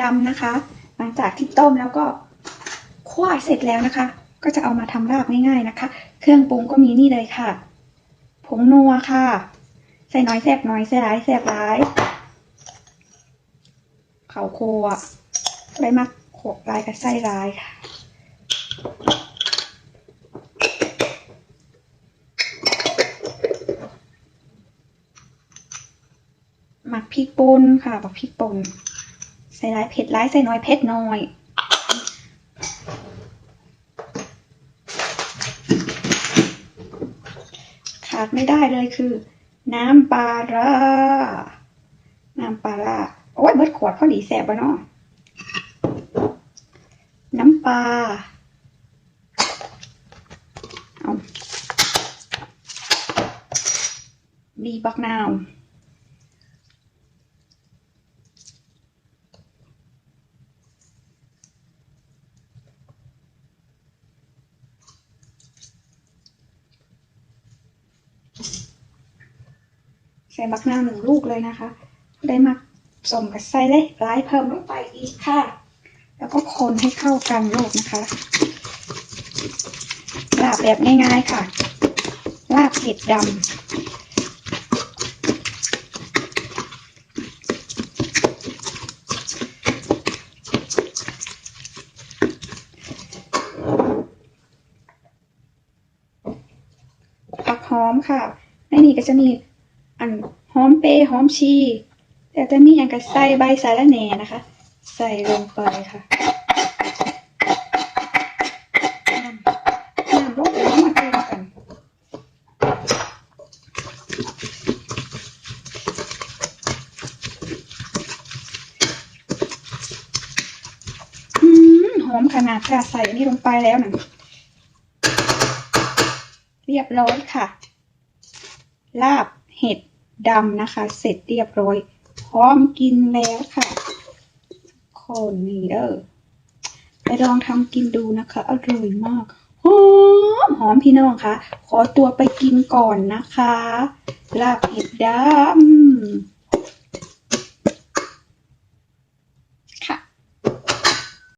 ดำนะคะ หลังจากที่ต้มแล้วก็คั่วเสร็จแล้วนะคะ ก็จะเอามาทำลาบง่ายๆนะคะ เครื่องปรุงก็มีนี่เลยค่ะ ผงนัวค่ะ ใส่น้อยแซ่บน้อยใส่ร้ายแซ่บร้ายเขาโคอะใบมักโขลายกับไส้ร้ายค่ะหมักพริกป่นค่ะหมักพริกป่น ใส่ร้ายเผ็ดร้ายใส่น้อยเผ็ดน้อยขาดไม่ได้เลยคือ น้ำปลาร้าน้ำปลาร้าโอ้ยเบิดขวดพอดีแสบปะเนาะน้ำปลาเอาบีบักนาว ใส่บักนาวหนึ่งลูกเลยนะคะ ได้มาสมกับไส้ได้ร้ายเพิ่มลงไปอีกค่ะ แล้วก็คนให้เข้ากันลูกนะคะลาบแบบง่ายๆค่ะ ลาบเห็ดดำผักหอมค่ะในนี้ก็จะมี อันหอมเปย์หอมชี แต่จะมีอย่างกับใส่ใบสาระแหน่นะคะ ใส่ลงไปค่ะน้ำลงไปแล้วมาเติมกันหอมขนาดค่ะใส่นี่ลงไปแล้วนะเรียบร้อยค่ะ ลาบ เห็ดดำนะคะ เสร็จเรียบร้อย พร้อมกินแล้วค่ะคนนี่เด้อไปลองทำกินดูนะคะ อร่อยมากหอมหอมพี่น้องคะขอตัวไปกินก่อนนะคะลาบเห็ดดำ